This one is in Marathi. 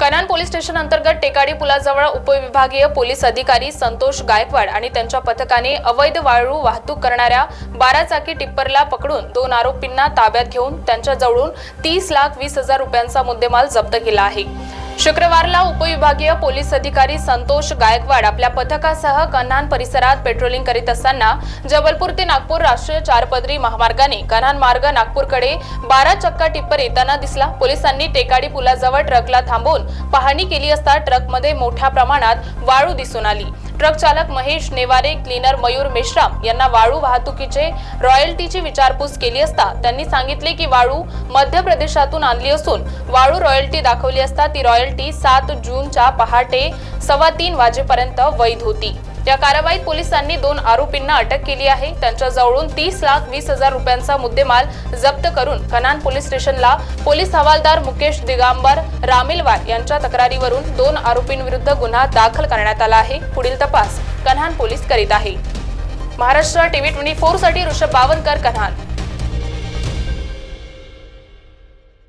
कनान पोलीस स्टेशन अंतर्गत टेकाडी पुलाजवळ उपविभागीय पोलीस अधिकारी संतोष गायकवाड आणि त्यांच्या पथकाने अवैध वाळू वाहतूक करणाऱ्या बारा चाकी टिप्परला पकडून दोन आरोपींना ताब्यात घेऊन त्यांच्याजवळून तीस लाख वीस हजार रुपयांचा मुद्देमाल जप्त केला आहे. शुक्रवारला उपविभागीय पोलीस अधिकारी संतोष गायकवाड आपल्या पथकासह कन्हान परिसरात पेट्रोलिंग करीत असताना जबलपूर ते नागपूर राष्ट्रीय चारपदरी महामार्गाने कन्हान मार्ग नागपूरकडे बारा चक्का टिप्पर येताना दिसला. पोलिसांनी टेकाडी पुलाजवळ ट्रकला थांबवून पाहणी केली असता ट्रकमध्ये मोठ्या प्रमाणात वाळू दिसून आली. ट्रक चालक महेश नेवारे क्लीनर मयूर मेश्राम यांना वाळू वाहतुकीचे रॉयल्टीची विचारपूस केली असता त्यांनी सांगितले की वाळू मध्य प्रदेशातून आणली असून वाळू रॉयल्टी दाखवली असता ती रॉयल्टी सात जूनच्या पहाटे सव्वा तीन वाजेपर्यंत वैध होती. या कारवाईत पोलिसांनी दोन आरोपींना अटक केली आहे. त्यांच्याजवळून तीस लाख वीस हजार रुपयांचा मुद्देमाल जप्त करून कनान पोलीस स्टेशनला पोलीस हवालदार मुकेश दिगांबर रामिलवार यांच्या तक्रारीवरून दोन आरोपींविरुद्ध गुन्हा दाखल करण्यात आला आहे. पुढील तपास कन्हान पोलीस करीत आहे. महाराष्ट्र टीव्ही ट्वेंटी फोरसाठी ऋषभ बावनकर कन्हान